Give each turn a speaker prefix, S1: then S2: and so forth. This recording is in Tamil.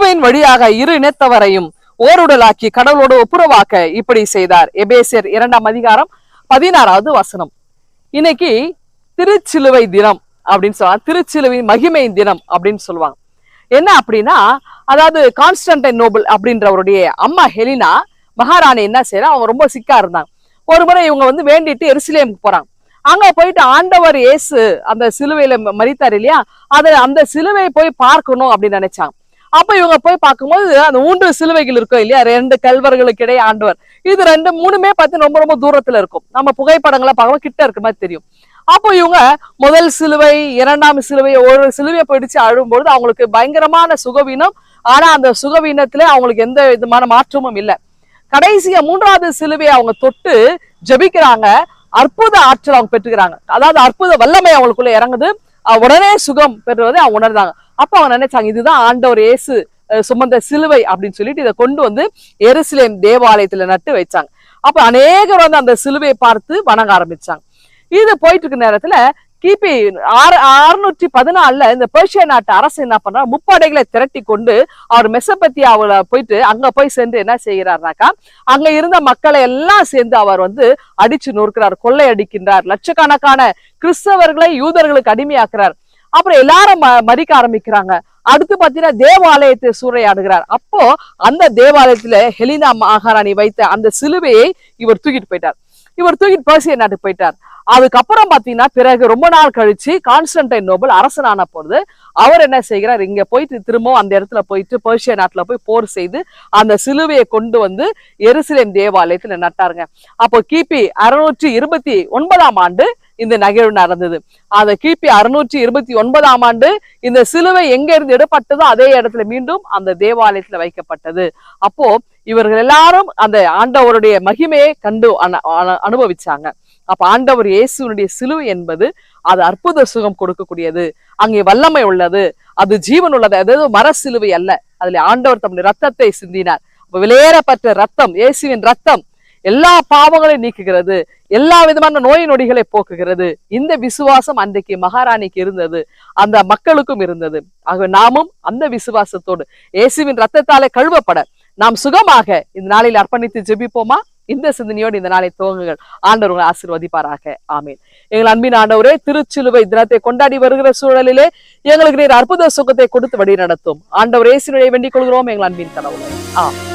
S1: சிலுவையின் வழியாக இரு இனத்தவரையும் ஓருடலாக்கி கடவுளோடு ஒப்புரவாக்க இப்படி செய்தார். எபேசியர் இரண்டாம் அதிகாரம் பதினாறாவது வசனம். இன்னைக்கு திருச்சிலுவை தினம் அப்படின்னு சொல்லுவாங்க திருச்சிலுவை மகிமை தினம் அப்படின்னு சொல்லுவாங்க. என்ன அப்படின்னா அதாவது கான்ஸ்டன்டைன் நோபல் அப்படின்றவருடைய அம்மா ஹெலினா மகாராணி என்ன செய்யறா அவங்க ரொம்ப சிக்கா இருந்தாங்க. ஒரு முறை இவங்க வந்து வேண்டிட்டு எருசலேமுக்கு போறாங்க. அங்க போயிட்டு ஆண்டவர் இயேசு அந்த சிலுவையில மறித்தார் இல்லையா? அதை அந்த சிலுவையை போய் பார்க்கணும் அப்படின்னு நினைச்சாங்க. அப்ப இவங்க போய் பார்க்கும்போது அந்த மூன்று சிலுவைகள் இருக்கும் இல்லையா? ரெண்டு கல்வர்களுக்கு இடையே ஆண்டவர். இது ரெண்டு மூணுமே பார்த்து ரொம்ப ரொம்ப தூரத்துல இருக்கும். நம்ம புகைப்படங்களை பார்க்கும்போது கிட்ட இருக்க மாதிரி தெரியும். அப்போ இவங்க முதல் சிலுவை இரண்டாம் சிலுவை ஒரு சிலுவையை பிடிச்சு அழும்பொழுது அவங்களுக்கு பயங்கரமான சுகவீனம். ஆனா அந்த சுகவீனத்துல அவங்களுக்கு எந்த விதமான மாற்றமும் இல்லை. கடைசியா மூன்றாவது சிலுவையை அவங்க தொட்டு ஜெபிக்கிறாங்க. அற்புத ஆற்றல் அவங்க பெற்றுக்கிறாங்க. அதாவது அற்புத வல்லமை அவங்களுக்குள்ள இறங்குது. உடனே சுகம் பெறுவதை அவங்க உணர்ந்தாங்க. அப்ப அவங்க நினைச்சாங்க இதுதான் ஆண்டவர் இயேசு அஹ் சுமந்த சிலுவை அப்படின்னு சொல்லிட்டு இதை கொண்டு வந்து எருசலேம் தேவாலயத்துல நட்டு வச்சாங்க. அப்ப அநேகர் வந்து அந்த சிலுவையை பார்த்து வணங்க ஆரம்பிச்சாங்க. இது போயிட்டு இருக்க நேரத்துல கிபி ஆறு அறுநூற்றி பதினாலுல இந்த பெர்ஷிய நாட்டு அரசு என்ன பண்றாரு முப்படைகளை திரட்டி கொண்டு அவர் மெசபத்தியாவில் போயிட்டு அங்க போய் சென்று என்ன செய்கிறார்னாக்கா அங்க இருந்த மக்களை எல்லாம் சேர்ந்து அவர் வந்து அடிச்சு நொறுக்கிறார் கொள்ளை அடிக்கின்றார் லட்சக்கணக்கான கிறிஸ்தவர்களை யூதர்களுக்கு அடிமையாக்குறார். அப்புறம் எல்லாரும் ம- ஆரம்பிக்கிறாங்க. அடுத்து பாத்தீங்கன்னா தேவாலயத்தை சூறையாடுகிறார். அப்போ அந்த தேவாலயத்துல ஹெலினா மகாராணி வைத்த அந்த சிலுவையை இவர் தூக்கிட்டு போயிட்டார். இவர் தூக்கிட்டு பர்சிய நாட்டுக்கு போயிட்டார். அதுக்கப்புறம் பாத்தீங்கன்னா பிறகு ரொம்ப நாள் கழிச்சு கான்ஸ்டன்டைன் நோபல் அரசனான போது அவர் என்ன செய்கிறார்? இங்க போயிட்டு திரும்பவும் அந்த இடத்துல போயிட்டு பர்ஷியா நாட்டுல போய் போர் செய்து அந்த சிலுவையை கொண்டு வந்து எருசலேம் தேவாலயத்துல நட்டாருங்க. அப்போ கிபி அறுநூற்றி இருபத்தி ஒன்பதாம் ஆண்டு இந்த நிகழ்வு நடந்தது. அந்த கிபி அறுநூற்றி இருபத்தி ஒன்பதாம் ஆண்டு இந்த சிலுவை எங்க இருந்து எடுப்பட்டதோ அதே இடத்துல மீண்டும் அந்த தேவாலயத்துல வைக்கப்பட்டது. அப்போ இவர்கள் எல்லாரும் அந்த ஆண்டவருடைய மகிமையை கண்டு அனு- அனு- அனுபவிச்சாங்க. அப்ப ஆண்டவர் இயேசுனுடைய சிலுவை என்பது அது அற்புத சுகம் கொடுக்கக்கூடியது. அங்கே வல்லமை உள்ளது. அது ஜீவன் உள்ளது. அதாவது மர சிலுவை அல்ல. அதுல ஆண்டவர் தம்முடைய ரத்தத்தை சிந்தினார். அப்ப விலையேறப்பட்ட ரத்தம் இயேசுவின் ரத்தம் எல்லா பாவங்களையும் நீக்குகிறது எல்லா விதமான நோய் நொடிகளை போக்குகிறது. இந்த விசுவாசம் அன்றைக்கு மகாராணிக்கு இருந்தது அந்த மக்களுக்கும் இருந்தது. ஆகவே நாமும் அந்த விசுவாசத்தோடு இயேசுவின் ரத்தத்தாலே கழுவப்பட நாம் சுகமாக இந்த நாளில் அர்ப்பணித்து ஜெபிப்போமா? இந்த சிந்தனையோடு இந்த நாளை துவங்குங்கள். ஆண்டவர் உங்களை ஆசீர்வதிப்பாராக. ஆமீன். எங்கள் அன்பின் ஆண்டவரே திருச்சிலுவை தினத்தை கொண்டாடி வருகிற சூழலிலே எங்களுக்கு நீர் அற்புத சுகத்தை கொடுத்து வழி நடத்தும் ஆண்டவர் இயேசுவை வேண்டிக் கொள்கிறோம் எங்கள் அன்பின் கடவுளே. ஆம்